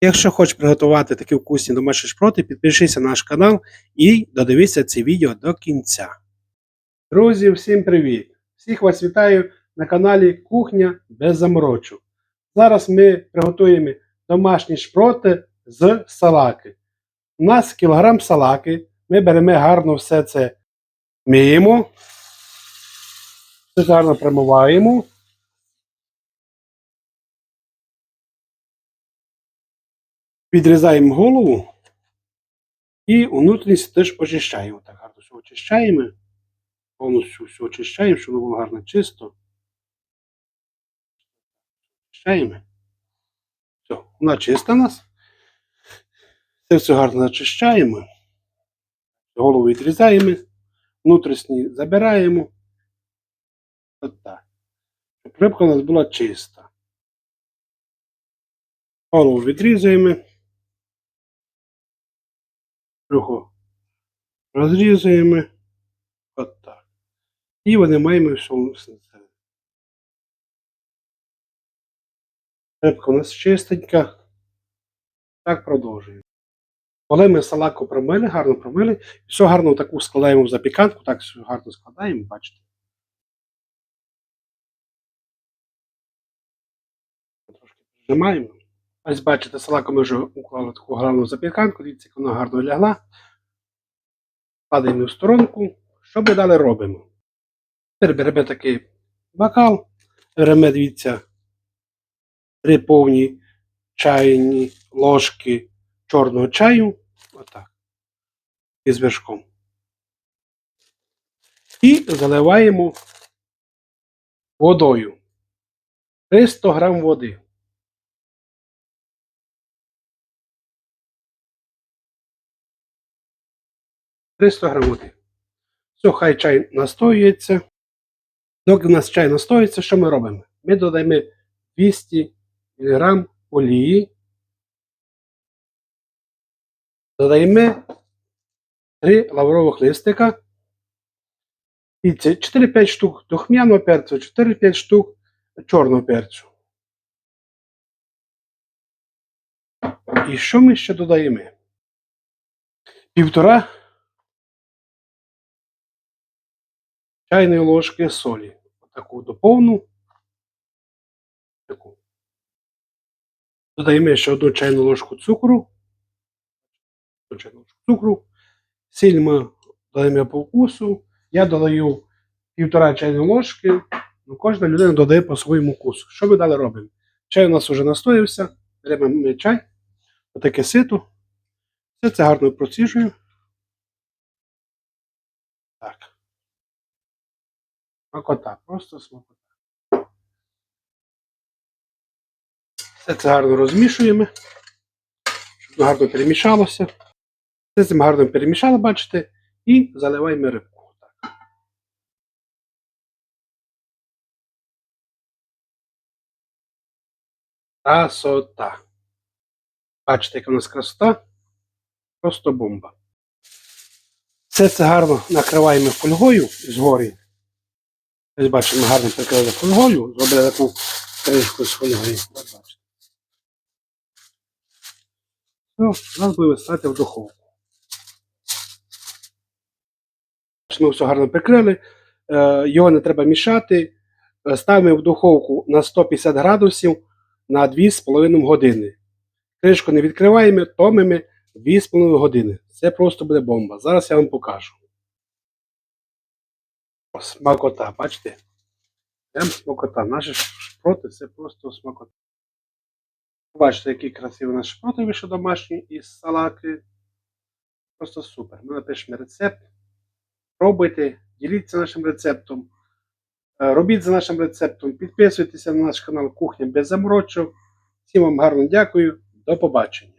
Якщо хочеш приготувати такі вкусні домашні шпроти, підпишися на наш канал і додивися це відео до кінця. Друзі, всім привіт! Всіх вас вітаю на каналі Кухня без заморочу. Зараз ми приготуємо домашні шпроти з салаки. У нас кілограм салаки. Ми беремо гарно все це миємо, все гарно промиваємо. Відрізаємо голову і внутрішність теж очищаємо. Так гарно все очищаємо. Повністю все очищаємо, щоб воно було гарно чисто. Очищаємо. Все, вона чиста у нас. Це все гарно очищаємо. Голову відрізаємо, внутрішні забираємо. От так. Рибка у нас була чиста. Голову відрізаємо. Брюхо розрізаємо. От так. І винімаємо всьому всередину. Рибка у нас чистенька. Так продовжуємо. Коли ми салаку промили, гарно промили, все гарно таку складаємо в запіканку, так все гарно складаємо, бачите. Трошки прижимаємо. Ось бачите, салаку ми вже уклали таку гарну запіканку, дивіться, як вона гарно лягла. Кладаємо в сторонку. Що ми далі робимо? Тепер беремо такий бокал, беремо, дивіться, три повні чайні ложки чорного чаю. Отак. Із вершком. І заливаємо водою. 300 грам води. Триста грам води. Все, хай чай настоюється. Доки у нас чай настоюється, що ми робимо? Ми додаємо 200 мг олії. Додаємо 3 лаврових листика. І це 4-5 штук духмяного перцю, 4-5 штук чорного перцю. І що ми ще додаємо? Півтора чайної ложки солі. Отаку доповну. Таку. Додаємо ще одну чайну ложку цукру. Одну чайну ложку цукру. Сіль ми додаємо по вкусу. Я додаю півтора чайної ложки. Ну, кожна людина додає по своєму вкусу. Що ми далі робимо? Чай у нас вже настоявся. Беремо чай. Отаке сито. Все це гарно проціжую. Так. Смакота, просто смакота. Все це гарно розмішуємо, щоб гарно перемішалося. Все це ми гарно перемішали, бачите, і заливаємо рибку. Так. Красота. Бачите, яка у нас красота. Просто бомба. Все це гарно накриваємо фольгою згорі. Ось бачимо, гарно прикрили фольгою, зробили таку кришку з фольгою. Ось бачите. Все, нас буде ставити в духовку. Ми все гарно прикрили, е, його не треба мішати. Е, Ставимо в духовку на 150 градусів на 2,5 години. Кришку не відкриваємо, томимо 2,5 години. Це просто буде бомба. Зараз я вам покажу. Смакота, бачите? Прям смакота. Наші шпроти це просто смакота. Бачите, який красивий наш шпроти вийшов домашній із салаки. Просто супер. Ми напишемо рецепт. Пробуйте, діліться нашим рецептом. Е, Робіть за нашим рецептом. Підписуйтеся на наш канал Кухня без заморочок. Всім вам гарно дякую. До побачення.